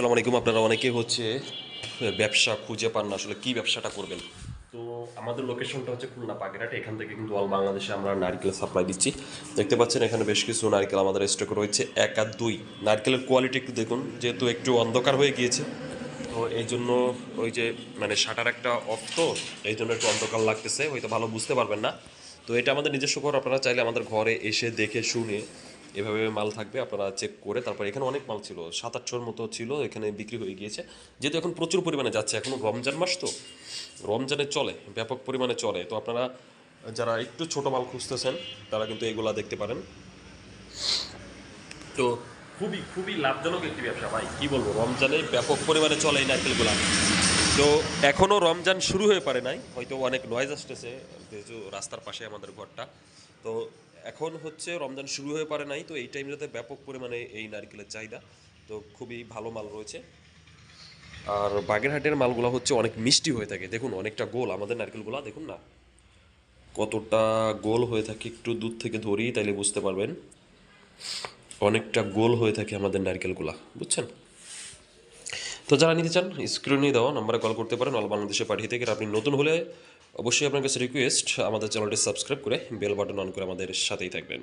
আসসালামু আলাইকুম, আপনারা অনেকে হচ্ছে ব্যবসা খুঁজে পান না, আসলে কি ব্যবসাটা করবেন? তো আমাদের লোকেশনটা হচ্ছে খুলনা পাখিরাট এখান থেকে কিন্তু অল বাংলাদেশে আমরা নারকেল সাপ্লাই দিচ্ছি। দেখতে পাচ্ছেন এখানে বেশ কিছু নারকেল আমাদের স্টক রয়েছে, এক আর দুই। নারকেলের কোয়ালিটি একটু দেখুন, যেহেতু একটু অন্ধকার হয়ে গিয়েছে, তো এই জন্য ওই যে মানে শাটার একটা অফ তো, এই জন্য একটু অন্ধকার লাগতেছে, হয়তো ভালো বুঝতে পারবেন না। তো এটা আমাদের নিজস্ব ঘর, আপনারা চাইলে আমাদের ঘরে এসে দেখে শুনে এভাবে মাল থাকবে, আপনারা চেক করে তারপর এখানে অনেক মাল ছিল সাত আটশোর মতো ছিল, এখানে বিক্রি হয়ে গিয়েছে। যেহেতু এখন প্রচুর পরিমাণে যাচ্ছে, এখন রমজান মাস তো, রমজানে চলে, ব্যাপক পরিমাণে চলে। তো আপনারা যারা একটু ছোট মাল খুঁজতেছেন, তারা কিন্তু এগুলা দেখতে পারেন। তো খুবই খুবই লাভজনক একটি ব্যবসা, ভাই, কি বলব? রমজানে ব্যাপক পরিমাণে চলে এই নারকেলগুলা। তো এখনও রমজান শুরু হয়ে পারে নাই, হয়তো অনেক নয়েজ আসতেছে, যেহেতু রাস্তার পাশে আমাদের ঘরটা। তো এখন হচ্ছে রমজান শুরু হয়ে পারে নাই, তো এই টাইমটাতে ব্যাপক পরিমাণে এই নারকেলের চাহিদা, তো খুবই ভালো মাল রয়েছে। আর বাগেরহাটের মালগুলো হচ্ছে অনেক মিষ্টি হয়ে থাকে। দেখুন, অনেকটা গোল আমাদের নারকেলগুলা, দেখুন না? কতটা গোল হয়ে থাকে একটু দূর থেকে ধরি তাইলে বুঝতে পারবেন। অনেকটা গোল হয়ে থাকে আমাদের নারকেলগুলা, বুঝছেন? তো যারা নিতে চান স্ক্রিনে দেওয়া নাম্বারে কল করতে পারেন অল বাংলাদেশে পাঠিয়ে থেকে। আপনি নতুন হলে অবশ্যই আপনার কাছে রিকোয়েস্ট আমাদের চ্যানেলটি সাবস্ক্রাইব করে বেল বাটন অন করে আমাদের সাথেই থাকবেন।